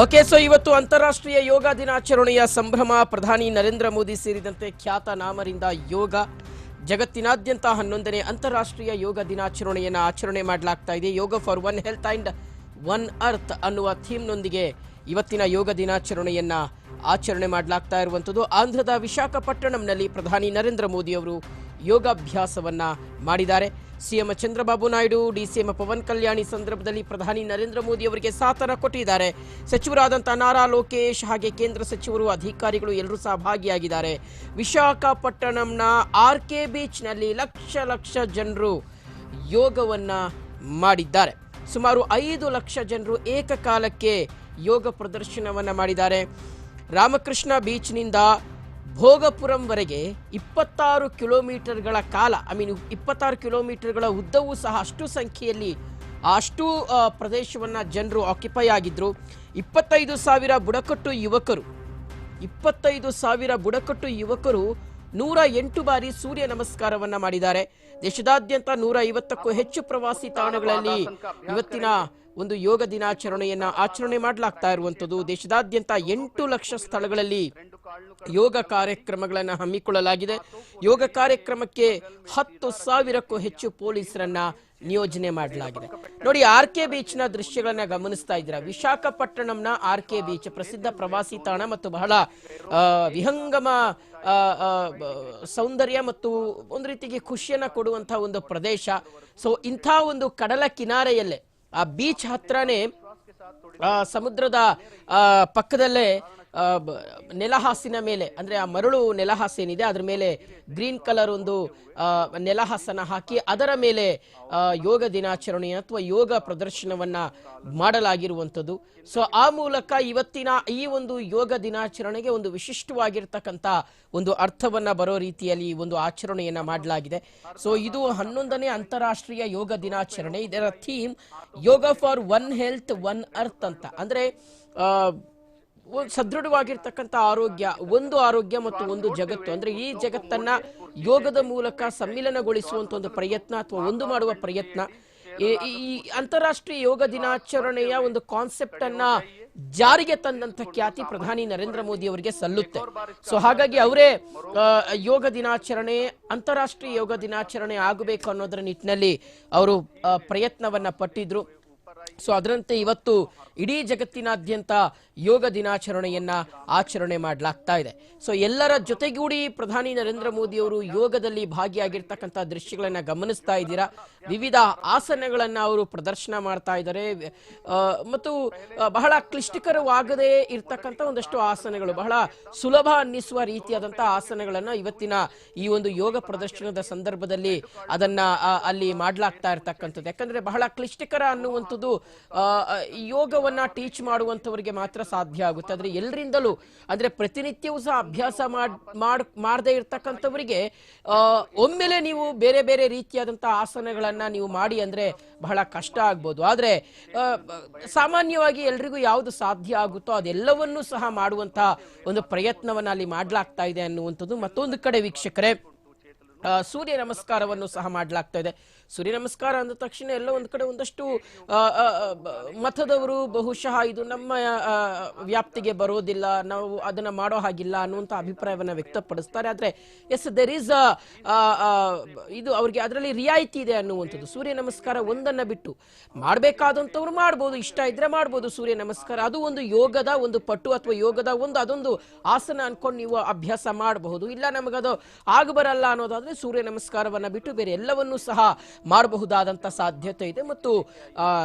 Okay so ಇವತ್ತು ಅಂತಾರಾಷ್ಟ್ರೀಯ ಯೋಗ ದಿನಾಚರಣೆಯ ಸಂಭ್ರಮ ಪ್ರಧಾನಿ ನರೇಂದ್ರ ಮೋದಿ ಸೇರಿದಂತೆ ಖ್ಯಾತ ನಾಮರಿಂದ ಯೋಗ ಜಗತ್ತಿನಾದ್ಯಂತ ಹನ್ನೊಂದನೇ ಅಂತಾರಾಷ್ಟ್ರೀಯ ಯೋಗ ದಿನಾಚರಣೆಯನ್ನು ಆಚರಣೆ ಮಾಡಲಾಗ್ತಾ ಇದೆ. Yoga for one health and one earth ಅನ್ನುವ ಥೀಮ್ನೊಂದಿಗೆ ಇವತ್ತಿನ ಯೋಗ ದಿನಾಚರಣೆಯನ್ನು ಆಚರಣೆ ಮಾಡಲಾಗ್ತಾ ಇರುವಂಥದ್ದು. ಆಂಧ್ರದ ವಿಶಾಖಪಟ್ಟಣಂನಲ್ಲಿ ಪ್ರಧಾನಿ ನರೇಂದ್ರ ಮೋದಿ ಅವರು ಯೋಗಾಭ್ಯಾಸವನ್ನ ಮಾಡಿದ್ದಾರೆ. ಸಿಎಂ ಚಂದ್ರಬಾಬು ನಾಯ್ಡು ಡಿಸಿಎಂ ಪವನ್ ಕಲ್ಯಾಣಿ ಸಂದರ್ಭದಲ್ಲಿ ಪ್ರಧಾನಿ ನರೇಂದ್ರ ಮೋದಿ ಅವರಿಗೆ ಸಾಥನ ಕೊಟ್ಟಿದ್ದಾರೆ. ಸಚಿವರಾದಂಥ ನಾರಾ ಲೋಕೇಶ್ ಹಾಗೆ ಕೇಂದ್ರ ಸಚಿವರು, ಅಧಿಕಾರಿಗಳು ಎಲ್ಲರೂ ಸಹ ಭಾಗಿಯಾಗಿದ್ದಾರೆ. ವಿಶಾಖಪಟ್ಟಣಂನ ಆರ್ ಕೆ ಬೀಚ್ನಲ್ಲಿ ಲಕ್ಷ ಲಕ್ಷ ಜನರು ಯೋಗವನ್ನ ಮಾಡಿದ್ದಾರೆ. ಸುಮಾರು ಐದು ಲಕ್ಷ ಜನರು ಏಕಕಾಲಕ್ಕೆ ಯೋಗ ಪ್ರದರ್ಶನವನ್ನ ಮಾಡಿದ್ದಾರೆ. ರಾಮಕೃಷ್ಣ ಬೀಚ್ನಿಂದ ಭೋಗಪುರಂವರೆಗೆ ಇಪ್ಪತ್ತಾರು ಕಿಲೋಮೀಟರ್ಗಳ ಕಾಲ ಐ ಮೀನ್ ಇಪ್ಪತ್ತಾರು ಕಿಲೋಮೀಟರ್ಗಳ ಉದ್ದವೂ ಸಹ ಅಷ್ಟು ಸಂಖ್ಯೆಯಲ್ಲಿ, ಅಷ್ಟು ಪ್ರದೇಶವನ್ನು ಜನರು ಆಕ್ಯುಪೈ ಆಗಿದ್ದರು ಇಪ್ಪತ್ತೈದು ಸಾವಿರ ಬುಡಕಟ್ಟು ಯುವಕರು, ಇಪ್ಪತ್ತೈದು ಸಾವಿರ ಬುಡಕಟ್ಟು ಯುವಕರು ನೂರ ಎಂಟು ಬಾರಿ ಸೂರ್ಯ ನಮಸ್ಕಾರವನ್ನು ಮಾಡಿದ್ದಾರೆ. ದೇಶದಾದ್ಯಂತ ನೂರ ಐವತ್ತಕ್ಕೂ ಹೆಚ್ಚು ಪ್ರವಾಸಿ ತಾಣಗಳಲ್ಲಿ ಇವತ್ತಿನ ಒಂದು ಯೋಗ ದಿನಾಚರಣೆಯನ್ನು ಆಚರಣೆ ಮಾಡಲಾಗ್ತಾ ಇರುವಂಥದ್ದು. ದೇಶದಾದ್ಯಂತ ಎಂಟು ಲಕ್ಷ ಸ್ಥಳಗಳಲ್ಲಿ ಯೋಗ ಕಾರ್ಯಕ್ರಮಗಳನ್ನು ಹಮ್ಮಿಕೊಳ್ಳಲಾಗಿದೆ. ಯೋಗ ಕಾರ್ಯಕ್ರಮಕ್ಕೆ ಹತ್ತು ಸಾವಿರಕ್ಕೂ ಹೆಚ್ಚು ಪೊಲೀಸರನ್ನ ನಿಯೋಜನೆ ಮಾಡಲಾಗಿದೆ. ನೋಡಿ, ಆರ್ ಕೆ ಬೀಚ್ನ ದೃಶ್ಯಗಳನ್ನ ಗಮನಿಸ್ತಾ ಇದ್ದೀರಾ? ವಿಶಾಖಪಟ್ಟಣಂನ ಆರ್ ಕೆ ಬೀಚ್, ಪ್ರಸಿದ್ಧ ಪ್ರವಾಸಿ ತಾಣ ಮತ್ತು ಬಹಳ ವಿಹಂಗಮ ಸೌಂದರ್ಯ ಮತ್ತು ಒಂದು ರೀತಿಗೆ ಖುಷಿಯನ್ನ ಕೊಡುವಂತಹ ಒಂದು ಪ್ರದೇಶ. ಸೊ ಇಂಥ ಒಂದು ಕಡಲ ಕಿನಾರೆಯಲ್ಲೇ, ಆ ಬೀಚ್ ಹತ್ರನೇ ಸಮುದ್ರದ ಪಕ್ಕದಲ್ಲೇ ನೆಲಹಾಸಿನ ಮೇಲೆ, ಅಂದ್ರೆ ಆ ಮರಳು ನೆಲಹಾಸ ಏನಿದೆ ಅದರ ಮೇಲೆ ಗ್ರೀನ್ ಕಲರ್ ಒಂದು ನೆಲಹಾಸನ ಹಾಕಿ ಅದರ ಮೇಲೆ ಯೋಗ ದಿನಾಚರಣೆ ಅಥವಾ ಯೋಗ ಪ್ರದರ್ಶನವನ್ನ ಮಾಡಲಾಗಿರುವಂಥದ್ದು. ಸೊ ಆ ಮೂಲಕ ಇವತ್ತಿನ ಈ ಒಂದು ಯೋಗ ದಿನಾಚರಣೆಗೆ ಒಂದು ವಿಶಿಷ್ಟವಾಗಿರ್ತಕ್ಕಂಥ ಒಂದು ಅರ್ಥವನ್ನ ಬರೋ ರೀತಿಯಲ್ಲಿ ಒಂದು ಆಚರಣೆಯನ್ನ ಮಾಡಲಾಗಿದೆ. ಸೊ ಇದು ಹನ್ನೊಂದನೇ ಅಂತಾರಾಷ್ಟ್ರೀಯ ಯೋಗ ದಿನಾಚರಣೆ. ಇದರ theme yoga for one health, one earth ಅಂತ. ಅಂದ್ರೆ ಸದೃಢವಾಗಿರ್ತಕ್ಕಂಥ ಆರೋಗ್ಯ, ಒಂದು ಆರೋಗ್ಯ ಮತ್ತು ಒಂದು ಜಗತ್ತು. ಅಂದ್ರೆ ಈ ಜಗತ್ತನ್ನ ಯೋಗದ ಮೂಲಕ ಸಮ್ಮಿಲನಗೊಳಿಸುವಂತ ಒಂದು ಪ್ರಯತ್ನ ಅಥವಾ ಒಂದು ಮಾಡುವ ಪ್ರಯತ್ನ. ಈ- ಅಂತಾರಾಷ್ಟ್ರೀಯ ಯೋಗ ದಿನಾಚರಣೆಯ ಒಂದು ಕಾನ್ಸೆಪ್ಟ್ ಅನ್ನ ಜಾರಿಗೆ ತಂದಂತ ಖ್ಯಾತಿ ಪ್ರಧಾನಿ ನರೇಂದ್ರ ಮೋದಿ ಅವರಿಗೆ ಸಲ್ಲುತ್ತೆ. ಸೊ ಹಾಗಾಗಿ ಅವರೇ ಯೋಗ ದಿನಾಚರಣೆ, ಅಂತಾರಾಷ್ಟ್ರೀಯ ಯೋಗ ದಿನಾಚರಣೆ ಆಗಬೇಕು ಅನ್ನೋದರ ನಿಟ್ಟಿನಲ್ಲಿ ಅವರು ಪ್ರಯತ್ನವನ್ನ ಪಟ್ಟಿದ್ರು. ಸೊ ಅದರಂತೆ ಇವತ್ತು ಇಡೀ ಜಗತ್ತಿನಾದ್ಯಂತ ಯೋಗ ದಿನಾಚರಣೆಯನ್ನ ಆಚರಣೆ ಮಾಡಲಾಗ್ತಾ ಇದೆ. ಸೊ ಎಲ್ಲರ ಜೊತೆಗೂಡಿ ಪ್ರಧಾನಿ ನರೇಂದ್ರ ಮೋದಿ ಅವರು ಯೋಗದಲ್ಲಿ ಭಾಗಿಯಾಗಿರ್ತಕ್ಕಂಥ ದೃಶ್ಯಗಳನ್ನ ಗಮನಿಸ್ತಾ ಇದ್ದೀರಾ? ವಿವಿಧ ಆಸನಗಳನ್ನ ಅವರು ಪ್ರದರ್ಶನ ಮಾಡ್ತಾ ಇದ್ದಾರೆ. ಮತ್ತು ಬಹಳ ಕ್ಲಿಷ್ಟಕರವಾಗದೇ ಇರ್ತಕ್ಕಂಥ ಒಂದಷ್ಟು ಆಸನಗಳು, ಬಹಳ ಸುಲಭ ಅನ್ನಿಸುವ ರೀತಿಯಾದಂತಹ ಆಸನಗಳನ್ನ ಇವತ್ತಿನ ಈ ಒಂದು ಯೋಗ ಪ್ರದರ್ಶನದ ಸಂದರ್ಭದಲ್ಲಿ ಅದನ್ನ ಅಲ್ಲಿ ಮಾಡ್ಲಾಗ್ತಾ ಇರ್ತಕ್ಕಂಥದ್ದು. ಯಾಕಂದ್ರೆ ಬಹಳ ಕ್ಲಿಷ್ಟಕರ ಅನ್ನುವಂಥದ್ದು ಯೋಗವನ್ನ ಟೀಚ್ ಮಾಡುವಂಥವ್ರಿಗೆ ಮಾತ್ರ ಸಾಧ್ಯ ಆಗುತ್ತೆ. ಆದರೆ ಎಲ್ಲರಿಂದಲೂ ಅಂದರೆ ಪ್ರತಿನಿತ್ಯವೂ ಸಹ ಅಭ್ಯಾಸ ಮಾಡ್ ಮಾಡ್ ಮಾಡದೇ ಇರ್ತಕ್ಕಂಥವರಿಗೆ ಒಮ್ಮೆಲೆ ನೀವು ಬೇರೆ ಬೇರೆ ರೀತಿಯಾದಂಥ ಆಸನಗಳನ್ನು ನೀವು ಮಾಡಿ ಅಂದ್ರೆ ಬಹಳ ಕಷ್ಟ ಆಗ್ಬೋದು. ಆದರೆ ಸಾಮಾನ್ಯವಾಗಿ ಎಲ್ರಿಗೂ ಯಾವುದು ಸಾಧ್ಯ ಆಗುತ್ತೋ ಅದೆಲ್ಲವನ್ನೂ ಸಹ ಮಾಡುವಂತಹ ಒಂದು ಪ್ರಯತ್ನವನ್ನ ಅಲ್ಲಿ ಮಾಡಲಾಗ್ತಾ ಇದೆ ಅನ್ನುವಂಥದ್ದು ಮತ್ತೊಂದು ಕಡೆ ವೀಕ್ಷಕರೇ. ಸೂರ್ಯ ನಮಸ್ಕಾರವನ್ನು ಸಹ ಮಾಡಲಾಗ್ತಾ ಇದೆ. ಸೂರ್ಯ ನಮಸ್ಕಾರ ಅಂದ ತಕ್ಷಣ ಎಲ್ಲ ಒಂದು ಕಡೆ ಒಂದಷ್ಟು ಮತದವರು ಬಹುಶಃ ಇದು ನಮ್ಮ ವ್ಯಾಪ್ತಿಗೆ ಬರೋದಿಲ್ಲ, ನಾವು ಅದನ್ನ ಮಾಡೋ ಹಾಗಿಲ್ಲ ಅನ್ನುವಂಥ ಅಭಿಪ್ರಾಯವನ್ನ ವ್ಯಕ್ತಪಡಿಸ್ತಾರೆ. ಆದ್ರೆ ಎಸ್ ದೆರ್ ಈಸ್ ಇದು ಅವ್ರಿಗೆ ಅದರಲ್ಲಿ ರಿಯಾಯಿತಿ ಇದೆ ಅನ್ನುವಂಥದ್ದು. ಸೂರ್ಯ ನಮಸ್ಕಾರ ಒಂದನ್ನ ಬಿಟ್ಟು ಮಾಡಬೇಕಾದಂಥವ್ರು ಮಾಡ್ಬೋದು, ಇಷ್ಟ ಇದ್ರೆ ಮಾಡ್ಬೋದು ಸೂರ್ಯ ನಮಸ್ಕಾರ. ಅದು ಒಂದು ಯೋಗದ ಒಂದು ಪಟ್ಟು ಅಥವಾ ಯೋಗದ ಒಂದು ಅದೊಂದು ಆಸನ ಅನ್ಕೊಂಡು ನೀವು ಅಭ್ಯಾಸ ಮಾಡಬಹುದು. ಇಲ್ಲ ನಮಗದು ಆಗಬರಲ್ಲ ಅನ್ನೋದಾದ್ರೆ ಸೂರ್ಯ ನಮಸ್ಕಾರವನ್ನು ಬಿಟ್ಟು ಬೇರೆ ಎಲ್ಲವನ್ನೂ ಸಹ ಮಾಡಬಹುದಾದಂತ ಸಾಧ್ಯತೆ ಇದೆ. ಮತ್ತು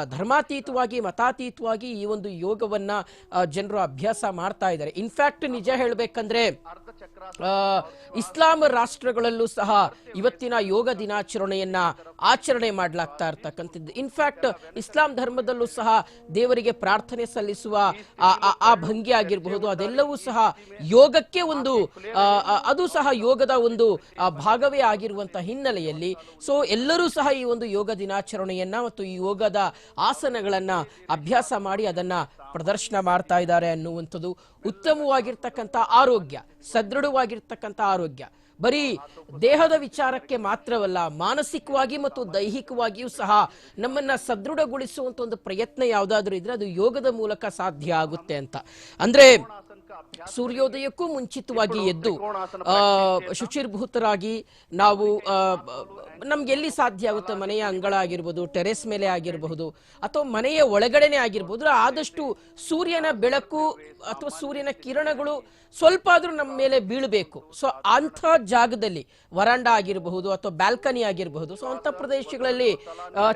ಧರ್ಮಾತೀತವಾಗಿ, ಮತಾತೀತವಾಗಿ ಈ ಒಂದು ಯೋಗವನ್ನ ಜನರು ಅಭ್ಯಾಸ ಮಾಡ್ತಾ ಇದ್ದಾರೆ. ಇನ್ಫ್ಯಾಕ್ಟ್ ನಿಜ ಹೇಳಬೇಕಂದ್ರೆ ಇಸ್ಲಾಂ ರಾಷ್ಟ್ರಗಳಲ್ಲೂ ಸಹ ಇವತ್ತಿನ ಯೋಗ ದಿನಾಚರಣೆಯನ್ನ ಆಚರಣೆ ಮಾಡಲಾಗ್ತಾ ಇರ್ತಕ್ಕಂಥದ್ದು. ಇನ್ಫ್ಯಾಕ್ಟ್ ಇಸ್ಲಾಂ ಧರ್ಮದಲ್ಲೂ ಸಹ ದೇವರಿಗೆ ಪ್ರಾರ್ಥನೆ ಸಲ್ಲಿಸುವ, ಆ- ಭಂಗಿ ಆಗಿರಬಹುದು, ಅದೆಲ್ಲವೂ ಸಹ ಯೋಗಕ್ಕೆ ಒಂದು ಅದು ಸಹ ಯೋಗದ ಒಂದು ಭಾಗವೇ ಆಗಿರುವಂತಹ ಹಿನ್ನೆಲೆಯಲ್ಲಿ. ಸೊ ಎಲ್ಲರೂ ಸಹ ಈ ಒಂದು ಯೋಗ ದಿನಾಚರಣೆಯನ್ನ ಮತ್ತು ಈ ಯೋಗದ ಆಸನಗಳನ್ನ ಅಭ್ಯಾಸ ಮಾಡಿ ಅದನ್ನ ಪ್ರದರ್ಶನ ಮಾಡ್ತಾ ಇದ್ದಾರೆ ಅನ್ನುವಂಥದ್ದು ಉತ್ತಮವಾಗಿರ್ತಕ್ಕಂಥ ಆರೋಗ್ಯ, ಸದೃಢವಾಗಿರ್ತಕ್ಕಂಥ ಆರೋಗ್ಯ. ಬರೀ ದೇಹದ ವಿಚಾರಕ್ಕೆ ಮಾತ್ರವಲ್ಲ, ಮಾನಸಿಕವಾಗಿ ಮತ್ತು ದೈಹಿಕವಾಗಿಯೂ ಸಹ ನಮ್ಮನ್ನ ಸದೃಢಗೊಳಿಸುವಂತ ಒಂದು ಪ್ರಯತ್ನ ಯಾವುದಾದ್ರೂ ಇದ್ರೆ ಅದು ಯೋಗದ ಮೂಲಕ ಸಾಧ್ಯ ಆಗುತ್ತೆ ಅಂತ. ಅಂದ್ರೆ ಸೂರ್ಯೋದಯಕ್ಕೂ ಮುಂಚಿತವಾಗಿ ಎದ್ದು ಆ, ಶುಚಿರ್ಭೂತರಾಗಿ ನಾವು ಆ, ನಮ್ಗೆ ಎಲ್ಲಿ ಸಾಧ್ಯ ಆಗುತ್ತೆ ಮನೆಯ ಅಂಗಳ ಆಗಿರ್ಬೋದು ಟೆರೆಸ್ ಮೇಲೆ ಆಗಿರಬಹುದು ಅಥವಾ ಮನೆಯ ಒಳಗಡೆನೆ ಆಗಿರ್ಬೋದು ಆದಷ್ಟು ಸೂರ್ಯನ ಬೆಳಕು ಅಥವಾ ಸೂರ್ಯನ ಕಿರಣಗಳು ಸ್ವಲ್ಪ ಆದರೂ ನಮ್ಮ ಮೇಲೆ ಬೀಳಬೇಕು. ಸೊ ಅಂಥ ಜಾಗದಲ್ಲಿ ವರಾಂಡ ಆಗಿರಬಹುದು ಅಥವಾ ಬ್ಯಾಲ್ಕನಿ ಆಗಿರಬಹುದು ಸೊ ಅಂಥ ಪ್ರದೇಶಗಳಲ್ಲಿ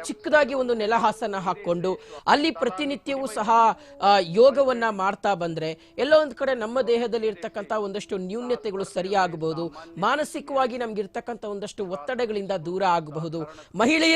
ಚಿಕ್ಕದಾಗಿ ಒಂದು ನೆಲಹಾಸನ ಹಾಕ್ಕೊಂಡು ಅಲ್ಲಿ ಪ್ರತಿನಿತ್ಯವೂ ಸಹ ಯೋಗವನ್ನ ಮಾಡ್ತಾ ಬಂದ್ರೆ ಎಲ್ಲೋ ಒಂದ್ ಕಡೆ ನಮ್ಮ ದೇಹದಲ್ಲಿ ಇರ್ತಕ್ಕಂಥ ಒಂದಷ್ಟು ನ್ಯೂನ್ಯತೆಗಳು ಸರಿಯಾಗಬಹುದು. ಮಾನಸಿಕವಾಗಿ ನಮ್ಗಿರ್ತಕ್ಕಂಥ ಒಂದಷ್ಟು ಒತ್ತಡಗಳಿಂದ ದೂರ ಆಗಬಹುದು. ಮಹಿಳೆಯ